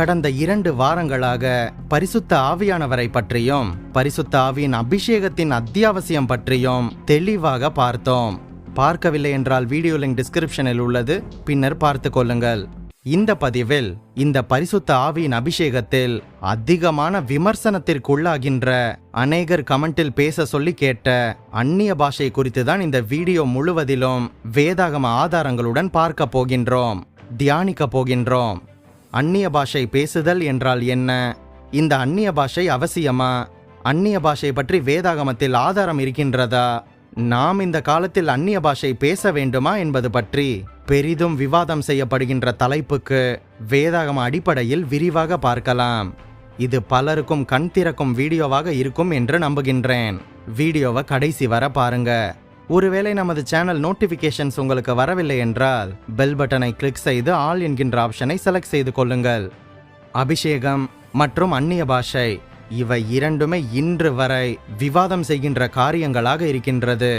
கடந்த இரண்டு வாரங்களாக பரிசுத்த ஆவியானவரை பற்றியும் பரிசுத்த ஆவியின் அபிஷேகத்தின் அத்தியாவசியம் பற்றியும் தெளிவாக பார்த்தோம். பார்க்கவில்லை என்றால் வீடியோ லிங்க் டிஸ்கிரிப்ஷனில் உள்ளது. பின்னர் பார்த்து கொள்ளுங்கள். இந்த பதிவில் இந்த பரிசுத்த ஆவியின் அபிஷேகத்தில் அதிகமான விமர்சனத்திற்குள்ளாகின்ற அநேகர் கமெண்டில் பேச சொல்லி கேட்ட அந்நிய பாஷை குறித்து தான் இந்த வீடியோ முழுவதிலும் வேதாகம ஆதாரங்களுடன் பார்க்க போகின்றோம் தியானிக்க போகின்றோம். அந்நிய பாஷை பேசுதல் என்றால் என்ன? இந்த அந்நிய பாஷை அவசியமா? அந்நிய பாஷை பற்றி வேதாகமத்தில் ஆதாரம் இருக்கின்றதா? நாம் இந்த காலத்தில் அந்நிய பாஷை பேச வேண்டுமா என்பது பற்றி பெரிதும் விவாதம் செய்யப்படுகின்ற தலைப்புக்கு வேதாகம அடிப்படையில் விரிவாக பார்க்கலாம். இது பலருக்கும் கண் திறக்கும் வீடியோவாக இருக்கும் என்று நம்புகின்றேன். வீடியோவை கடைசி வர பாருங்க. ஒருவேளை நமது சேனல் நோட்டிபிகேஷன்ஸ் உங்களுக்கு வரவில்லை என்றால் பெல் பட்டனை கிளிக் செய்து ஆல் என்கின்ற ஆப்ஷனை செலக்ட் செய்து கொள்ளுங்கள். அபிஷேகம் மற்றும் அந்நிய பாஷை இவை இரண்டுமே இன்று வரை விவாதம் செய்கின்ற காரியங்களாக இருக்கின்றது.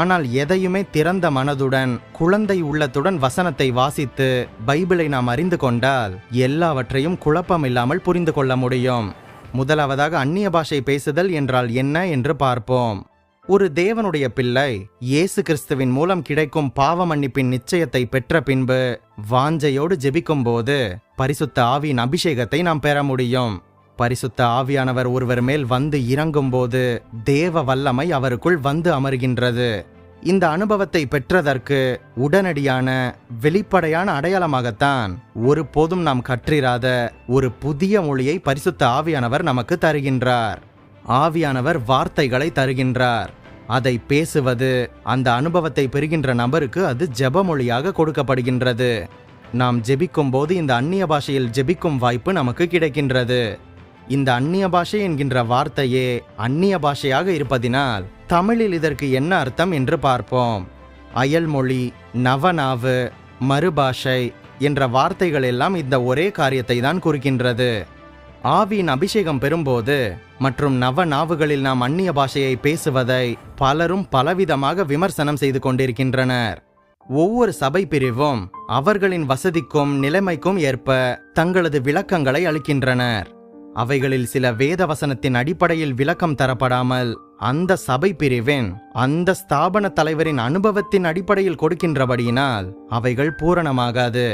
ஆனால் எதையுமே திறந்த மனதுடன் குழந்தை உள்ளத்துடன் வசனத்தை வாசித்து பைபிளை நாம் அறிந்து கொண்டால் எல்லாவற்றையும் குழப்பமில்லாமல் புரிந்து கொள்ள முடியும். முதலாவதாக அந்நிய பாஷை பேசுதல் என்றால் என்ன என்று பார்ப்போம். ஒரு தேவனுடைய பிள்ளை இயேசு கிறிஸ்துவின் மூலம் கிடைக்கும் பாவ மன்னிப்பின் நிச்சயத்தை பெற்ற பின்பு வாஞ்சையோடு ஜெபிக்கும் போது பரிசுத்த ஆவியின் அபிஷேகத்தை நாம் பெற முடியும். பரிசுத்த ஆவியானவர் ஒருவர் மேல் வந்து இறங்கும்போது தேவ வல்லமை அவருக்குள் வந்து அமர்கின்றது. இந்த அனுபவத்தை பெற்றதற்கு உடனடியான வெளிப்படையான அடையாளமாகத்தான் ஒருபோதும் நாம் கற்றிராத ஒரு புதிய மொழியை பரிசுத்த ஆவியானவர் நமக்கு தருகின்றார். ஆவியானவர் வார்த்தைகளை தருகின்றார். அதை பேசுவது அந்த அனுபவத்தை பெறுகின்ற நபருக்கு அது ஜெபமொழியாக கொடுக்கப்படுகின்றது. நாம் ஜெபிக்கும் போது இந்த அந்நிய பாஷையில் ஜெபிக்கும் வாய்ப்பு நமக்கு கிடைக்கின்றது. இந்த அந்நிய பாஷை என்கின்ற வார்த்தையே அந்நிய பாஷையாக இருப்பதினால் தமிழில் இதற்கு என்ன அர்த்தம் என்று பார்ப்போம். அயல்மொழி நவநாவு மறுபாஷை என்ற வார்த்தைகள் எல்லாம் இந்த ஒரே காரியத்தை தான் குறிக்கின்றது. ஆவியின் அபிஷேகம் பெறும்போது மற்றும் நவ நாவுகளில் நாம் அந்நிய பாஷையை பேசுவதை பலரும் பலவிதமாக விமர்சனம் செய்து கொண்டிருக்கின்றனர். ஒவ்வொரு சபை பிரிவும் அவர்களின் வசதிக்கும் நிலைமைக்கும் ஏற்ப தங்களது விளக்கங்களை அளிக்கின்றனர். அவைகளில் சில வேத வசனத்தின் அடிப்படையில் விளக்கம் தரப்படாமல் அந்த சபை பிரிவின் அந்த ஸ்தாபன தலைவரின் அனுபவத்தின் அடிப்படையில் கொடுக்கின்றபடியினால் அவைகள் பூரணமாகாது.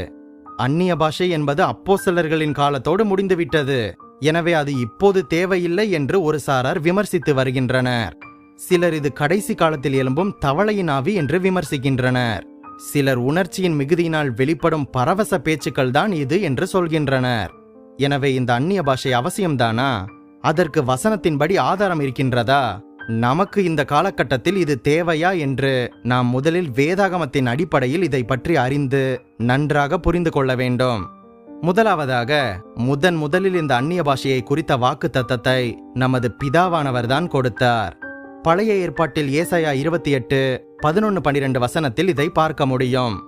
அந்நிய பாஷை என்பது அப்போஸ்தலர்களின் காலத்தோடு முடிந்துவிட்டது. எனவே அது இப்போது தேவையில்லை என்று ஒரு சாரார் விமர்சித்து வருகின்றனர். சிலர் இது கடைசி காலத்தில் எழும்பும் தவளையின் ஆவி என்று விமர்சிக்கின்றனர். சிலர் உணர்ச்சியின் மிகுதியினால் வெளிப்படும் பரவச பேச்சுக்கள் தான் இது என்று சொல்கின்றனர். எனவே இந்த அந்நிய பாஷை அவசியம்தானா? அதற்கு வசனத்தின்படி ஆதாரம் இருக்கின்றதா? நமக்கு இந்த காலகட்டத்தில் இது தேவையா என்று நாம் முதலில் வேதாகமத்தின் அடிப்படையில் இதை பற்றி அறிந்து நன்றாக புரிந்து கொள்ள வேண்டும். முதலாவதாக முதன் முதலில் இந்த அந்நிய பாஷையை குறித்த வாக்கு தத்தத்தை நமது பிதாவானவர்தான் கொடுத்தார். பழைய ஏற்பாட்டில் ஏசாயா இருபத்தி எட்டு பதினொன்று பன்னிரண்டு வசனத்தில் இதை பார்க்க முடியும்.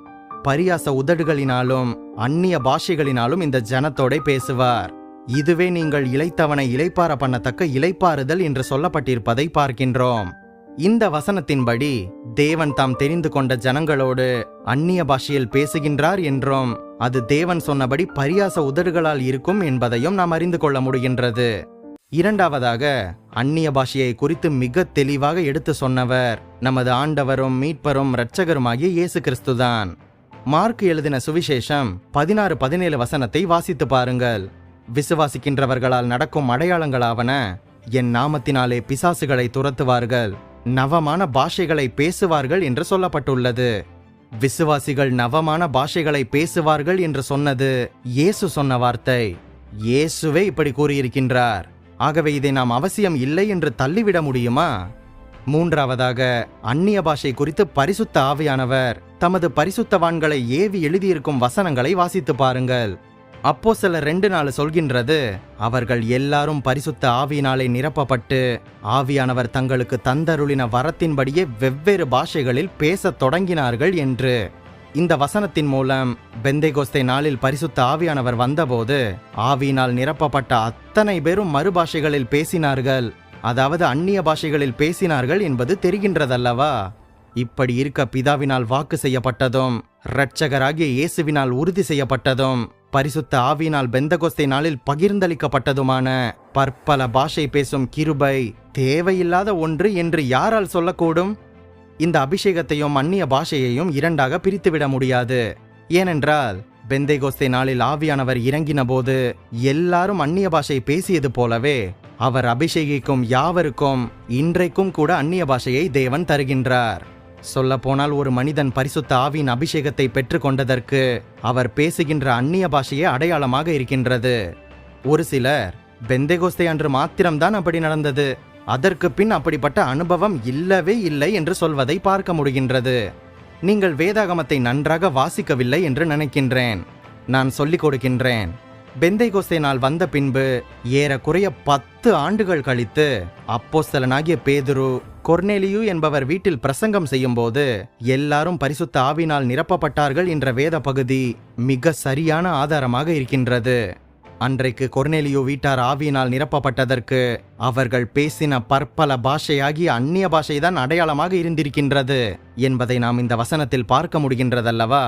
பரியாச உதடுகளினாலும் அந்நிய பாஷைகளினாலும் இந்த ஜனத்தோட பேசுவார். இதுவே நீங்கள் இழைத்தவனை இழைப்பார பண்ணத்தக்க இழைப்பாறுதல் என்று சொல்லப்பட்டிருப்பதை பார்க்கின்றோம். இந்த வசனத்தின்படி தேவன் தாம் தெரிந்து கொண்ட ஜனங்களோடு அந்நிய பாஷையில் பேசுகின்றார் என்றும் அது தேவன் சொன்னபடி பரியாச உதடுகளால் இருக்கும் என்பதையும் நாம் அறிந்து கொள்ள முடிகின்றது. இரண்டாவதாக அந்நிய பாஷையை குறித்து மிக தெளிவாக எடுத்து சொன்னவர் நமது ஆண்டவரும் மீட்பரும் இரட்சகருமாகிய இயேசு கிறிஸ்துதான். மார்க் எழுதின சுவிசேஷம் பதினாறு பதினேழு வசனத்தை வாசித்து பாருங்கள். விசுவாசிக்கின்றவர்களால் நடக்கும் அடையாளங்களாவன என் நாமத்தினாலே பிசாசுகளை துரத்துவார்கள் நவமான பாஷைகளை பேசுவார்கள் என்று சொல்லப்பட்டுள்ளது. விசுவாசிகள் நவமான பாஷைகளை பேசுவார்கள் என்று சொன்னது இயேசு சொன்ன வார்த்தை. இயேசுவே இப்படி கூறியிருக்கின்றார். ஆகவே இதை நாம் அவசியம் இல்லை என்று தள்ளிவிட முடியுமா? மூன்றாவதாக அந்நிய பாஷை குறித்து பரிசுத்த ஆவியானவர் தமது பரிசுத்தவான்களை ஏவி எழுதியிருக்கும் வசனங்களை வாசித்து பாருங்கள். அப்போ சில ரெண்டு நாள் சொல்கின்றது அவர்கள் எல்லாரும் பரிசுத்த ஆவியினாலே நிரப்பப்பட்டு ஆவியானவர் தங்களுக்கு தந்தருளின வரத்தின்படியே வெவ்வேறு பாஷைகளில் பேசத் தொடங்கினார்கள் என்று. இந்த வசனத்தின் மூலம் பெந்தைகோஸ்தை நாளில் பரிசுத்த ஆவியானவர் வந்தபோது ஆவியினால் நிரப்பப்பட்ட அத்தனை பேரும் மறுபாஷைகளில் பேசினார்கள். அதாவது அந்நிய பாஷைகளில் பேசினார்கள் என்பது தெரிகின்றதல்லவா? இப்படி இருக்க பிதாவினால் வாக்கு செய்யப்பட்டதும் இரட்சகராகிய இயேசுவினால் உறுதி செய்யப்பட்டதும் பரிசுத்த ஆவியினால் பெந்தகோஸ்தை நாளில் பகிர்ந்தளிக்கப்பட்டதுமான பற்பல பாஷை பேசும் கிருபை தேவையில்லாத ஒன்று என்று யாரால் சொல்லக்கூடும்? இந்த அபிஷேகத்தையும் அந்நிய பாஷையையும் இரண்டாக பிரித்துவிட முடியாது. ஏனென்றால் பெந்தைகோஸ்தை நாளில் ஆவியானவர் இறங்கின போது எல்லாரும் அந்நிய பாஷை பேசியது போலவே அவர் அபிஷேகிக்கும் யாவருக்கும் இன்றைக்கும் கூட அந்நிய பாஷையை தேவன் தருகின்றார். சொல்லப்போனால் ஒரு மனிதன் பரிசுத்த ஆவியின் அபிஷேகத்தை பெற்றுக்கொண்டதற்கு அவர் பேசுகின்ற அந்நிய பாஷையே அடையாளமாக இருக்கின்றது. ஒரு சிலர் பெந்தேகோஸ்தே அன்று மாத்திரம்தான் அப்படி நடந்தது. அதற்கு பின் அப்படிப்பட்ட அனுபவம் இல்லவே இல்லை என்று சொல்வதை பார்க்க முடிகின்றது. நீங்கள் வேதாகமத்தை நன்றாக வாசிக்கவில்லை என்று நினைக்கின்றேன். நான் சொல்லிக் கொடுக்கின்றேன். பெந்தைகோஸ்தே நாள் வந்த பின்பு ஏறக்குறைய பத்து ஆண்டுகள் கழித்து அப்போஸ்தலனாகிய பேதுரு கொர்னேலியு என்பவர் வீட்டில் பிரசங்கம் செய்யும்போது எல்லாரும் பரிசுத்த ஆவினால் நிரப்பப்பட்டார்கள் என்ற வேத பகுதி மிக சரியான ஆதாரமாக இருக்கின்றது. அன்றைக்கு கொர்னேலியு வீட்டார் ஆவியினால் நிரப்பப்பட்டதற்கு அவர்கள் பேசின பற்பல பாஷையாகிய அந்நிய பாஷைதான் அடையாளமாக இருந்திருக்கின்றது என்பதை நாம் இந்த வசனத்தில் பார்க்க முடிகின்றதல்லவா?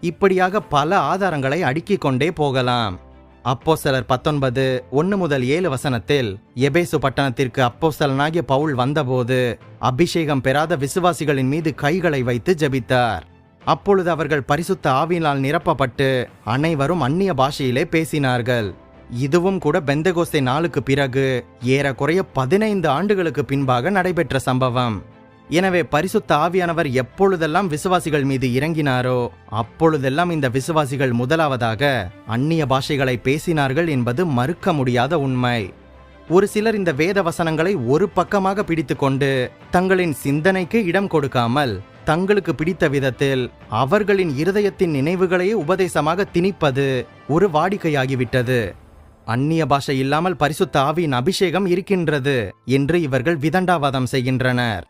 இப்படியாக பல ஆதாரங்களை அடுக்கிக் கொண்டே போகலாம். அப்போஸ்தலர் பத்தொன்பது ஒன்று முதல் ஏழு வசனத்தில் எபேசு பட்டணத்திற்கு அப்போஸ்தலனாகிய பவுல் வந்தபோது அபிஷேகம் பெறாத விசுவாசிகளின் மீது கைகளை வைத்து ஜெபித்தார். அப்பொழுது அவர்கள் பரிசுத்த ஆவியினால் நிரப்பப்பட்டு அனைவரும் அந்நிய பாஷையிலே பேசினார்கள். இதுவும் கூட பெந்தகோசை நாளுக்கு பிறகு ஏறக்குறைய பதினைந்து ஆண்டுகளுக்கு பின்பாக நடைபெற்ற சம்பவம். எனவே பரிசுத்த ஆவியானவர் எப்பொழுதெல்லாம் விசுவாசிகள் மீது இறங்கினாரோ அப்பொழுதெல்லாம் இந்த விசுவாசிகள் முதலாவதாக அந்நிய பாஷைகளை பேசினார்கள் என்பது மறுக்க முடியாத உண்மை. ஒரு சிலர் இந்த வேத வசனங்களை ஒரு பக்கமாக பிடித்துக்கொண்டு தங்களின் சிந்தனைக்கு இடம் கொடுக்காமல் தங்களுக்கு பிடித்த விதத்தில் அவர்களின் இருதயத்தின் நினைவுகளையே உபதேசமாக திணிப்பது ஒரு வாடிக்கையாகிவிட்டது. அந்நிய பாஷை இல்லாமல் பரிசுத்த ஆவியின் அபிஷேகம் இருக்கின்றது என்று இவர்கள் விதண்டாவாதம் செய்கின்றனர்.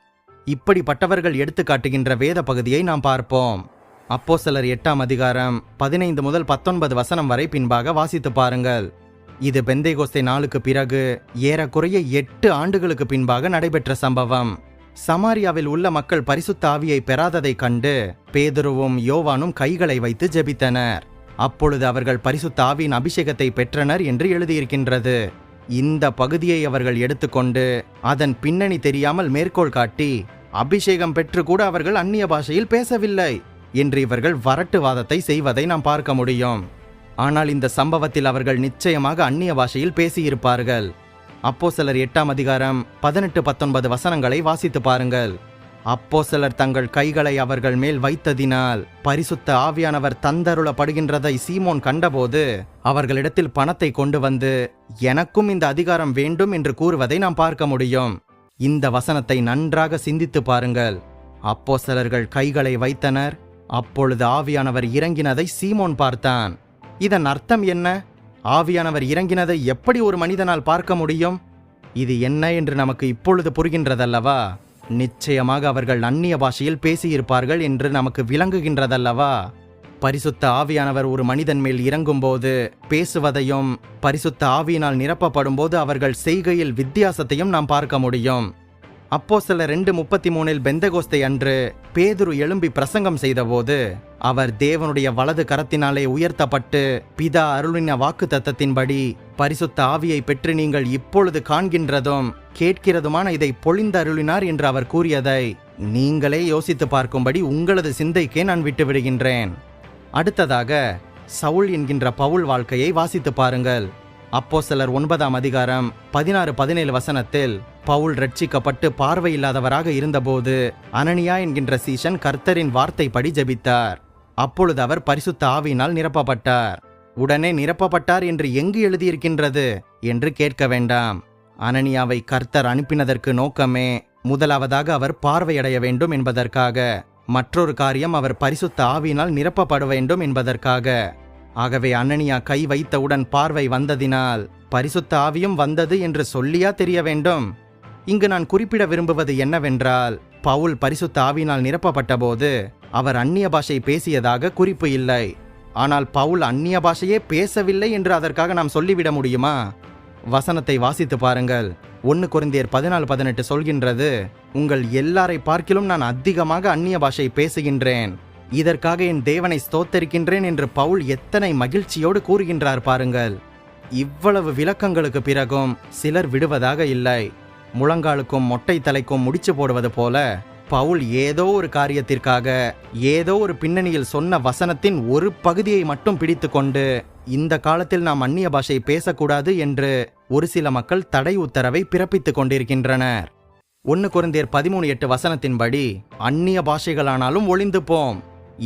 இப்படிப்பட்டவர்கள் எடுத்து காட்டுகின்ற வேத பகுதியை நாம் பார்ப்போம். அப்போஸ்தலர் எட்டாம் அதிகாரம் பதினைந்து முதல் பத்தொன்பது வசனம் வரை பின்பாக வாசித்து பாருங்கள். இது பெந்தைகோஸ்தே நாளுக்கு பிறகு ஏறக்குறைய எட்டு ஆண்டுகளுக்கு பின்பாக நடைபெற்ற சம்பவம். சமாரியாவில் உள்ள மக்கள் பரிசுத்த ஆவியை பெறாததைக் கண்டு பேதுருவும் யோவானும் கைகளை வைத்து ஜெபித்தனர். அப்பொழுது அவர்கள் பரிசுத்த ஆவியின் அபிஷேகத்தை பெற்றனர் என்று எழுதியிருக்கின்றது. இந்த பகுதியை அவர்கள் எடுத்துக்கொண்டு அதன் பின்னணி தெரியாமல் மேற்கோள் காட்டி அபிஷேகம் பெற்று கூட அவர்கள் அந்நிய பாஷையில் பேசவில்லை என்று இவர்கள் வரட்டுவாதத்தை செய்வதை நாம் பார்க்க முடியும். ஆனால் இந்த சம்பவத்தில் அவர்கள் நிச்சயமாக அந்நிய பாஷையில் பேசியிருப்பார்கள். அப்போ சிலர் எட்டாம் அதிகாரம் பதினெட்டு பத்தொன்பது வசனங்களை வாசித்து பாருங்கள். அப்போ சிலர் தங்கள் கைகளை அவர்கள் மேல் வைத்ததினால் பரிசுத்த ஆவியானவர் தந்தருளப்படுகின்றதை சீமோன் கண்டபோது அவர்களிடத்தில் பணத்தை கொண்டு வந்து எனக்கும் இந்த அதிகாரம் வேண்டும் என்று கூறுவதை நாம் பார்க்க முடியும். இந்த வசனத்தை நன்றாக சிந்தித்து பாருங்கள். அப்போ சிலர்கள் கைகளை வைத்தனர். அப்பொழுது ஆவியானவர் இறங்கினதை சீமோன் பார்த்தான். இதன் அர்த்தம் என்ன? ஆவியானவர் இறங்கினதை எப்படி ஒரு மனிதனால் பார்க்க முடியும்? இது என்ன என்று நமக்கு இப்பொழுது புரிகின்றதல்லவா? நிச்சயமாக அவர்கள் அந்நிய பாஷையில் பேசியிருப்பார்கள் என்று நமக்கு விளங்குகின்றதல்லவா? பரிசுத்த ஆவியானவர் ஒரு மனிதன் மேல் இறங்கும்போது பேசுவதையும் பரிசுத்த ஆவியினால் நிரப்பப்படும்போது அவர்கள் செய்கையில் வித்தியாசத்தையும் நாம் பார்க்க முடியும். அப்போ சில ரெண்டு முப்பத்தி மூணில் பெந்தகோஸ்தை அன்று பேதுரு எழும்பி பிரசங்கம் செய்தபோது அவர் தேவனுடைய வலது கரத்தினாலே உயர்த்தப்பட்டு பிதா அருளின வாக்கு தத்தத்தின்படி பரிசுத்த ஆவியை பெற்று நீங்கள் இப்பொழுது காண்கின்றதும் கேட்கிறதுமான இதை பொழிந்தருளினார் என்று அவர் கூறியதை நீங்களே யோசித்து பார்க்கும்படி உங்களது சிந்தைக்கே நான் விட்டு விடுகின்றேன் அடுத்ததாக சவுல் என்கின்ற பவுல் வாழ்க்கையை வாசித்து பாருங்கள். அப்போ சிலர் ஒன்பதாம் அதிகாரம் பதினாறு பதினேழு வசனத்தில் பவுல் ரட்சிக்கப்பட்டு பார்வையில்லாதவராக இருந்தபோது அனனியா என்கின்ற சீஷன் கர்த்தரின் வார்த்தைப்படி ஜபித்தார். அப்பொழுது அவர் பரிசுத்த ஆவியினால் நிரப்பப்பட்டார். உடனே நிரப்பப்பட்டார் என்று எங்கு எழுதியிருக்கின்றது? என்று கேட்க வேண்டாம். அனனியாவை கர்த்தர் அனுப்பினதற்கு நோக்கமே முதலாவதாக அவர் பார்வையடைய வேண்டும் என்பதற்காக. மற்றொரு காரியம் அவர் பரிசுத்த ஆவியினால் நிரப்பப்பட வேண்டும் என்பதற்காக. ஆகவே அனனியா கை வைத்தவுடன் பார்வை வந்ததினால் பரிசுத்த ஆவியும் வந்தது என்று சொல்லியா தெரிய வேண்டும். இங்கு நான் குறிப்பிட விரும்புவது என்னவென்றால் பவுல் பரிசுத்த ஆவியினால் நிரப்பப்பட்டபோது அவர் அந்நிய பாஷை பேசியதாக குறிப்பு இல்லை. ஆனால் பவுல் அந்நிய பாஷையே பேசவில்லை என்று அதற்காக நாம் சொல்லிவிட முடியுமா? வசனத்தை வாசித்து பாருங்கள். ஒன்று குறைந்தியர் பதினாலு பதினெட்டு சொல்கின்றது உங்கள் எல்லாரை பார்க்கிலும் நான் அதிகமாக அந்நிய பாஷை பேசுகின்றேன். இதற்காக என் தேவனை ஸ்தோத்தரிக்கின்றேன் என்று பவுல் எத்தனை மகிழ்ச்சியோடு கூறுகின்றார் பாருங்கள். இவ்வளவு விளக்கங்களுக்கு பிறகும் சிலர் விடுவதாக இல்லை. முழங்காலுக்கும் மொட்டை தலைக்கும் முடிச்சு போடுவது போல பவுல் ஏதோ ஒரு காரியத்திற்காக ஏதோ ஒரு பின்னணியில் சொன்ன வசனத்தின் ஒரு பகுதியை மட்டும் பிடித்துக்கொண்டு இந்த காலத்தில் நாம் அந்நிய பாஷை பேசக்கூடாது என்று ஒரு சில மக்கள் தடை உத்தரவை பிறப்பித்துக் கொண்டிருக்கின்றனர். ஒன்று குருந்தியர் பதிமூணு எட்டு வசனத்தின்படி அந்நிய பாஷைகளானாலும் ஒளிந்து போம்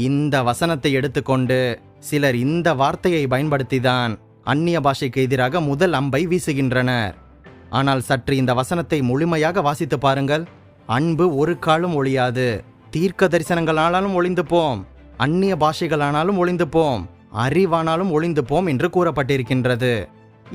இந்த வசனத்தை எடுத்துக்கொண்டு சிலர் இந்த வார்த்தையை பயன்படுத்திதான் அந்நிய பாஷைக்கு எதிராக முதல் அம்பை வீசுகின்றனர். ஆனால் சற்று இந்த வசனத்தை முழுமையாக வாசித்து பாருங்கள். அன்பு ஒரு காலும் ஒழியாது. தீர்க்க தரிசனங்களானாலும் ஒளிந்து போம் அந்நிய பாஷைகளானாலும் ஒளிந்து போம் அறிவானாலும் ஒளிந்து போம் என்று கூறப்பட்டிருக்கின்றது.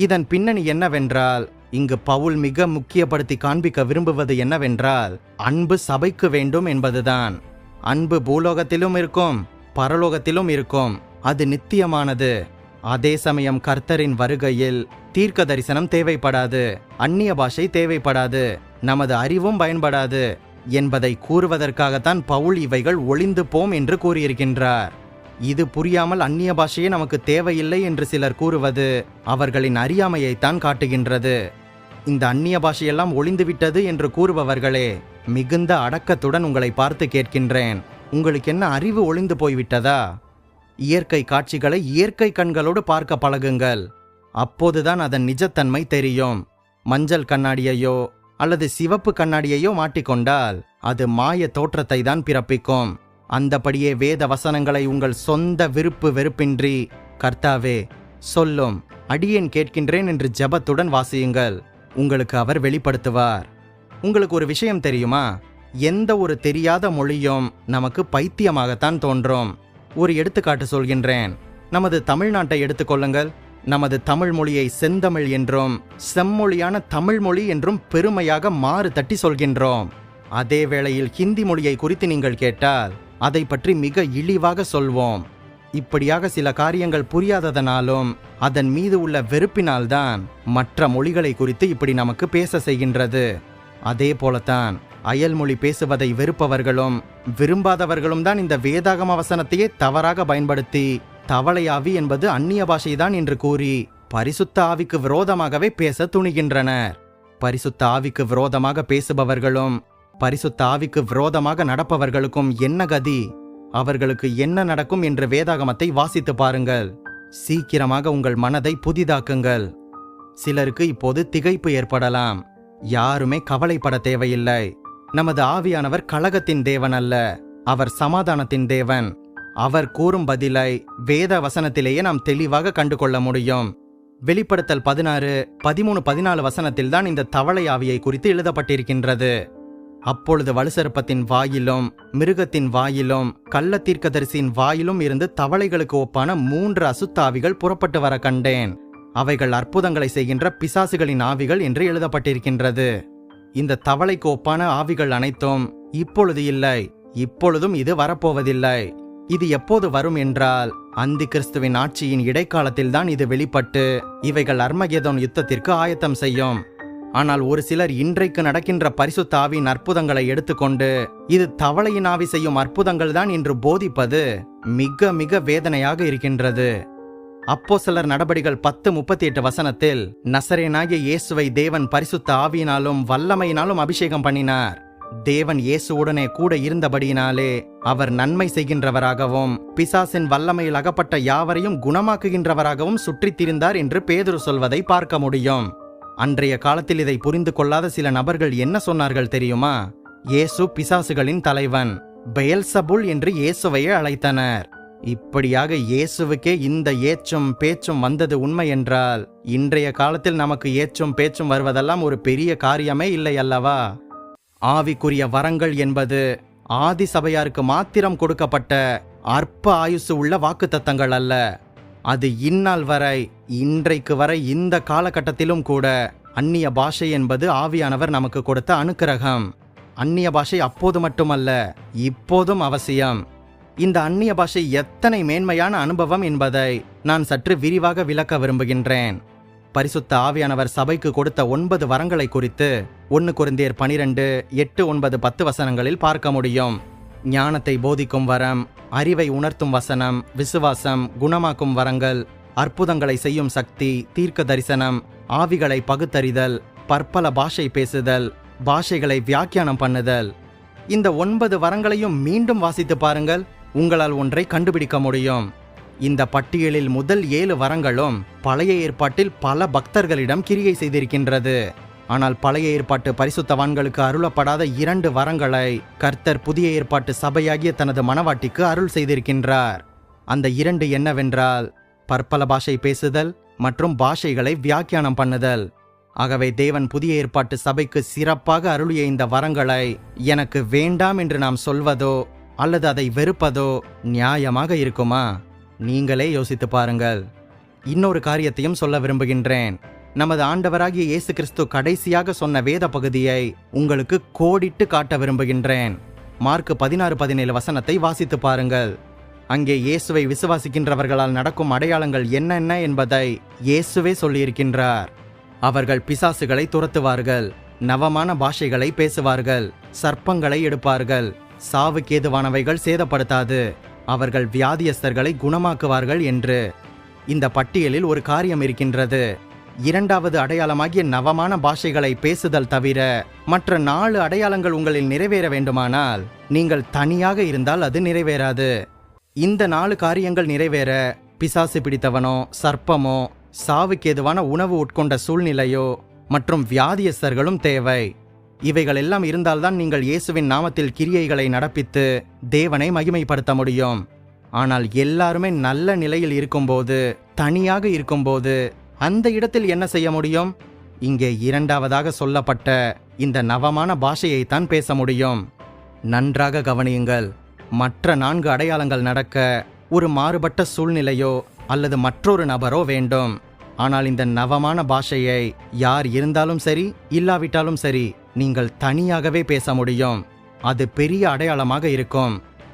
இதன் பின்னணி என்னவென்றால் இங்கு பவுல் மிக முக்கியப்படுத்தி காண்பிக்க விரும்புவது என்னவென்றால் அன்பு சபைக்கு வேண்டும் என்பதுதான். அன்பு பூலோகத்திலும் இருக்கும் பரலோகத்திலும் இருக்கும். அது நித்தியமானது. அதே சமயம் கர்த்தரின் வருகையில் தீர்க்க தரிசனம் தேவைப்படாது அந்நிய பாஷை தேவைப்படாது நமது அறிவும் பயன்படாது என்பதை கூறுவதற்காகத்தான் பவுல் இவைகள் ஒளிந்து போம் என்று கூறியிருக்கின்றார். இது புரியாமல் அந்நிய பாஷையே நமக்கு தேவையில்லை என்று சிலர் கூறுவது அவர்களின் அறியாமையைத்தான் காட்டுகின்றது. இந்த அந்நிய பாஷையெல்லாம் ஒளிந்துவிட்டது என்று கூறுபவர்களே மிகுந்த அடக்கத்துடன் உங்களை பார்த்து கேட்கின்றேன். உங்களுக்கு என்ன அறிவு ஒளிந்து போய்விட்டதா? இயற்கை காட்சிகளை இயற்கை கண்களோடு பார்க்க பழகுங்கள். அப்போதுதான் அதன் நிஜத்தன்மை தெரியும். மஞ்சள் கண்ணாடியையோ அல்லது சிவப்பு கண்ணாடியையோ மாட்டிக்கொண்டால் அது மாய தோற்றத்தை தான் பிறப்பிக்கும். அந்தபடியே வேத வசனங்களை உங்கள் சொந்த விருப்பு வெறுப்பின்றி கர்த்தாவே சொல்லும் அடியேன் கேட்கின்றேன் என்று ஜெபத்துடன் வாசியுங்கள். உங்களுக்கு அவர் வெளிப்படுத்துவார். உங்களுக்கு ஒரு விஷயம் தெரியுமா? எந்த ஒரு தெரியாத மொழியும் நமக்கு பைத்தியமாகத்தான் தோன்றும். ஒரு எடுத்துக்காட்டு சொல்கின்றேன். நமது தமிழ்நாட்டை எடுத்துக்கொள்ளுங்கள் நமது தமிழ் மொழியை செந்தமிழ் என்றும் செம்மொழியான தமிழ் மொழி என்றும் பெருமையாக மாறு தட்டி சொல்கின்றோம். அதே வேளையில் ஹிந்தி மொழியை குறித்து நீங்கள் கேட்டால் அதை பற்றி மிக இழிவாக சொல்வோம். இப்படியாக சில காரியங்கள் புரியாததனாலும் அதன் மீது உள்ள வெறுப்பினால்தான் மற்ற மொழிகளை குறித்து இப்படி நமக்கு பேச செய்கின்றது. அதே போலத்தான் அயல்மொழி பேசுவதை வெறுப்பவர்களும் விரும்பாதவர்களும் தான் இந்த வேதாகம வசனத்தையே தவறாக பயன்படுத்தி தவளையாவி என்பது அந்நிய பாஷைதான் என்று கூறி பரிசுத்த ஆவிக்கு விரோதமாகவே பேச துணிகின்றனர். பரிசுத்த ஆவிக்கு விரோதமாக பேசுபவர்களும் பரிசுத்த ஆவிக்கு விரோதமாக நடப்பவர்களுக்கும் என்ன கதி? அவர்களுக்கு என்ன நடக்கும் என்று வேதாகமத்தை வாசித்து பாருங்கள். சீக்கிரமாக உங்கள் மனதை புதிதாக்குங்கள். சிலருக்கு இப்போது திகைப்பு ஏற்படலாம். யாருமே கவலைப்பட தேவையில்லை. நமது ஆவியானவர் கழகத்தின் தேவன் அல்ல. அவர் சமாதானத்தின் தேவன். அவர் கூறும் பதிலை வேத வசனத்திலேயே நாம் தெளிவாக கண்டு கொள்ள முடியும். வெளிப்படுத்தல் பதினாறு பதிமூணு பதினாலு வசனத்தில்தான் இந்த தவளை ஆவியை குறித்து எழுதப்பட்டிருக்கின்றது. அப்பொழுது வலுசருப்பத்தின் வாயிலும் மிருகத்தின் வாயிலும் கள்ள தீர்க்கதரிசியின் வாயிலும் இருந்து தவளைகளுக்கு ஒப்பான மூன்று அசுத்தாவிகள் புறப்பட்டு வர கண்டேன். அவைகள் அற்புதங்களை செய்கின்ற பிசாசுகளின் ஆவிகள் என்று எழுதப்பட்டிருக்கின்றது. இந்த தவளைக்கு ஒப்பான ஆவிகள் அனைத்தும் இப்பொழுது இல்லை இப்பொழுதும் இது வரப்போவதில்லை. இது எப்போது வரும் என்றால் அந்தி கிறிஸ்துவின் ஆட்சியின் இடைக்காலத்தில்தான் இது வெளிப்பட்டு இவைகள் அர்மகேதோன் யுத்தத்திற்கு ஆயத்தம் செய்யும். ஆனால் ஒரு சிலர் இன்றைக்கு நடக்கின்ற பரிசுத்தாவின் அற்புதங்களை எடுத்துக்கொண்டு இது தவளையின் ஆவி செய்யும் அற்புதங்கள் தான் என்று போதிப்பது மிக மிக வேதனையாக இருக்கின்றது. அப்போ சிலர் நடபடிகள் பத்து முப்பத்தி எட்டு வசனத்தில் நசரேனாகிய இயேசுவை தேவன் பரிசுத்த ஆவியினாலும் வல்லமையினாலும் அபிஷேகம் பண்ணினார். தேவன் இயேசுவுடனே கூட இருந்தபடியினாலே அவர் நன்மை செய்கின்றவராகவும் பிசாசின் வல்லமையில் அகப்பட்ட யாவரையும் குணமாக்குகின்றவராகவும் சுற்றித் திரிந்தார் என்று பேதுரு சொல்வதை பார்க்க முடியும். அன்றைய காலத்தில் இதை புரிந்து கொள்ளாத சில நபர்கள் என்ன சொன்னார்கள் தெரியுமா? இயேசு பிசாசுகளின் தலைவன் பெயல்சபுல் என்று இயேசுவையே அழைத்தனர். இப்படியாக இயேசுவுக்கே இந்த ஏச்சும் பேச்சும் வந்தது உண்மை என்றால் இன்றைய காலத்தில் நமக்கு ஏச்சும் பேச்சும் வருவதெல்லாம் ஒரு பெரிய காரியமே இல்லை அல்லவா? ஆவிக்குரிய வரங்கள் என்பது ஆதி சபையாருக்கு மாத்திரம் கொடுக்கப்பட்ட அற்ப ஆயுசு உள்ள வாக்குத்தத்தங்கள் அல்ல. அது இந்நாள் வரை இன்றைக்கு வரை இந்த காலகட்டத்திலும் கூட அந்நிய பாஷை என்பது ஆவியானவர் நமக்கு கொடுத்த அனுக்கிரகம். அந்நிய பாஷை அப்போது மட்டுமல்ல இப்போதும் அவசியம். இந்த அந்நிய பாஷை எத்தனை மேன்மையான அனுபவம் என்பதை நான் சற்று விரிவாக விளக்க விரும்புகின்றேன். பரிசுத்த ஆவியானவர் சபைக்கு கொடுத்த ஒன்பது வரங்களை குறித்து ஒன்று குருந்தியர் பனிரெண்டு எட்டு ஒன்பது பத்து வசனங்களில் பார்க்க முடியும். ஞானத்தை போதிக்கும் வரம் அறிவை உணர்த்தும் வசனம் விசுவாசம் குணமாக்கும் வரங்கள் அற்புதங்களை செய்யும் சக்தி தீர்க்க தரிசனம் ஆவிகளை பகுத்தறிதல் பற்பல பாஷை பேசுதல் பாஷைகளை வியாக்கியானம் பண்ணுதல். இந்த ஒன்பது வரங்களையும் மீண்டும் வாசித்து பாருங்கள் உங்களால் ஒன்றை கண்டுபிடிக்க முடியும். இந்த பட்டியலில் முதல் ஏழு வரங்களும் பழைய ஏற்பாட்டில் பல பக்தர்களிடம் கிரியை செய்திருக்கின்றது. ஆனால் பழைய ஏற்பாட்டு பரிசுத்தவான்களுக்கு அருளப்படாத இரண்டு வரங்களை கர்த்தர் புதிய ஏற்பாட்டு சபையாகிய தனது மனவாட்டிக்கு அருள் செய்திருக்கின்றார். அந்த இரண்டு என்னவென்றால் பற்பல பாஷை பேசுதல் மற்றும் பாஷைகளை வியாக்கியானம் பண்ணுதல். ஆகவே தேவன் புதிய ஏற்பாட்டு சபைக்கு சிறப்பாக அருளிய இந்த வரங்களை எனக்கு வேண்டாம் என்று நாம் சொல்வதோ அல்லது அதை வெறுப்பதோ நியாயமாக இருக்குமா? நீங்களே யோசித்து பாருங்கள். இன்னொரு காரியத்தையும் சொல்ல விரும்புகின்றேன். நமது ஆண்டவராகிய இயேசு கிறிஸ்து கடைசியாக சொன்ன வேத பகுதியை உங்களுக்கு கோடிட்டு காட்ட விரும்புகின்றேன். மார்க் பதினாறு பதினேழு வசனத்தை வாசித்து பாருங்கள். அங்கே இயேசுவை விசுவாசிக்கின்றவர்களால் நடக்கும் அடையாளங்கள் என்னென்ன என்பதை இயேசுவே சொல்லியிருக்கின்றார். அவர்கள் பிசாசுகளை துரத்துவார்கள் நவமான பாஷைகளை பேசுவார்கள் சர்ப்பங்களை எடுப்பார்கள் சாவுக்கேதுவானவைகள் சேதப்படுத்தாது அவர்கள் வியாதியஸ்தர்களை குணமாக்குவார்கள் என்று. இந்த பட்டியலில் ஒரு காரியம் இருக்கின்றது. இரண்டாவது அடையாளமாகிய நவமான பாஷைகளை பேசுதல் தவிர மற்ற நாலு அடையாளங்கள் உங்களில் நிறைவேற வேண்டுமானால் நீங்கள் தனியாக இருந்தால் அது நிறைவேறாது. இந்த நாலு காரியங்கள் நிறைவேற பிசாசு பிடித்தவனோ சர்ப்பமோ சாவுக்கேதுவான உணவு உட்கொண்ட சூழ்நிலையோ மற்றும் வியாதியஸ்தர்களும் தேவை. இவைகள் எல்லாம் இருந்தால்தான் நீங்கள் இயேசுவின் நாமத்தில் கிரியைகளை நடப்பித்து தேவனை மகிமைப்படுத்த முடியும். ஆனால் எல்லாருமே நல்ல நிலையில் இருக்கும்போது தனியாக இருக்கும்போது அந்த இடத்தில் என்ன செய்ய முடியும்? இங்கே இரண்டாவதாக சொல்லப்பட்ட இந்த நவமான பாஷையைத்தான் பேச முடியும். நன்றாக கவனியுங்கள். மற்ற நான்கு அடையாளங்கள் நடக்க ஒரு மாறுபட்ட சூழ்நிலையோ அல்லது மற்றொரு நபரோ வேண்டும். ஆனால் இந்த நவமான பாஷையை யார் இருந்தாலும் சரி இல்லாவிட்டாலும் சரி நீங்கள் தனியாகவே பேச முடியும். அது பெரிய அடையாளமாக இருக்கும்.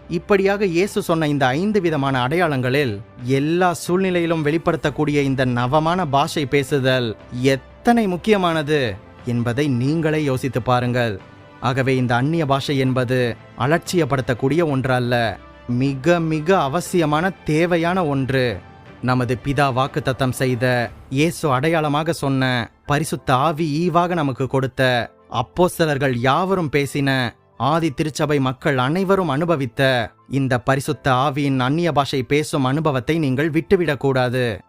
இப்படியாக இயேசு சொன்ன இந்த ஐந்து விதமான அடையாளங்களில் எல்லா சூழ்நிலையிலும் வெளிப்படுத்தக்கூடிய இந்த நவமான பாஷை பேசுதல் எத்தனை முக்கியமானது என்பதை நீங்களே யோசித்து பாருங்கள். ஆகவே இந்த அந்நிய பாஷை என்பது அலட்சியப்படுத்தக்கூடிய ஒன்று அல்ல மிக மிக அவசியமான தேவையான ஒன்று. நமது பிதா வாக்குத்தத்தம் செய்த இயேசு அடையாளமாக சொன்ன பரிசுத்த ஆவி ஈவாக நமக்கு கொடுத்த அப்போ சிலர்கள் யாவரும் பேசின ஆதி திருச்சபை மக்கள் அனைவரும் அனுபவித்த இந்த பரிசுத்த ஆவியின் அந்நிய பாஷை பேசும் அனுபவத்தை நீங்கள் விட்டுவிடக்கூடாது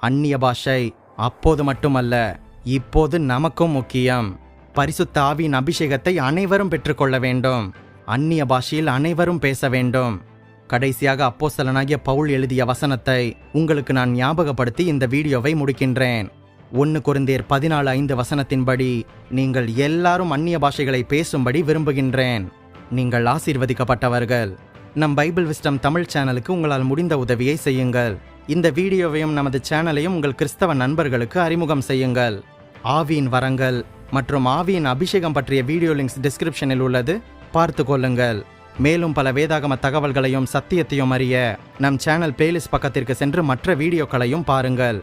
அந்நிய பாஷை அப்போது மட்டுமல்ல இப்போது நமக்கும் முக்கியம். பரிசுத்த ஆவியின் அபிஷேகத்தை அனைவரும் பெற்றுக்கொள்ள வேண்டும். அந்நிய பாஷையில் அனைவரும் பேச வேண்டும். கடைசியாக அப்போஸ்தலனாகிய பவுல் எழுதிய வசனத்தை உங்களுக்கு நான் ஞாபகப்படுத்தி இந்த வீடியோவை முடிக்கின்றேன். ஒன்று குருந்தேர் பதினாலு ஐந்து வசனத்தின்படி நீங்கள் எல்லாரும் அந்நிய பாஷைகளை பேசும்படி விரும்புகின்றேன். நீங்கள் ஆசீர்வதிக்கப்பட்டவர்கள். நம் பைபிள் விஸ்டம் தமிழ் சேனலுக்கு உங்களால் முடிந்த உதவியை செய்யுங்கள். இந்த வீடியோவையும் நமது சேனலையும் உங்கள் கிறிஸ்தவ நண்பர்களுக்கு அறிமுகம் செய்யுங்கள். ஆவியின் வரங்கள் மற்றும் ஆவியின் அபிஷேகம் பற்றிய வீடியோ லிங்க்ஸ் டிஸ்கிரிப்ஷனில் உள்ளது. பார்த்து கொள்ளுங்கள். மேலும் பல வேதாகம தகவல்களையும் சத்தியத்தையும் அறிய நம் சேனல் பிளேலிஸ்ட் பக்கத்திற்கு சென்று மற்ற வீடியோக்களையும் பாருங்கள்.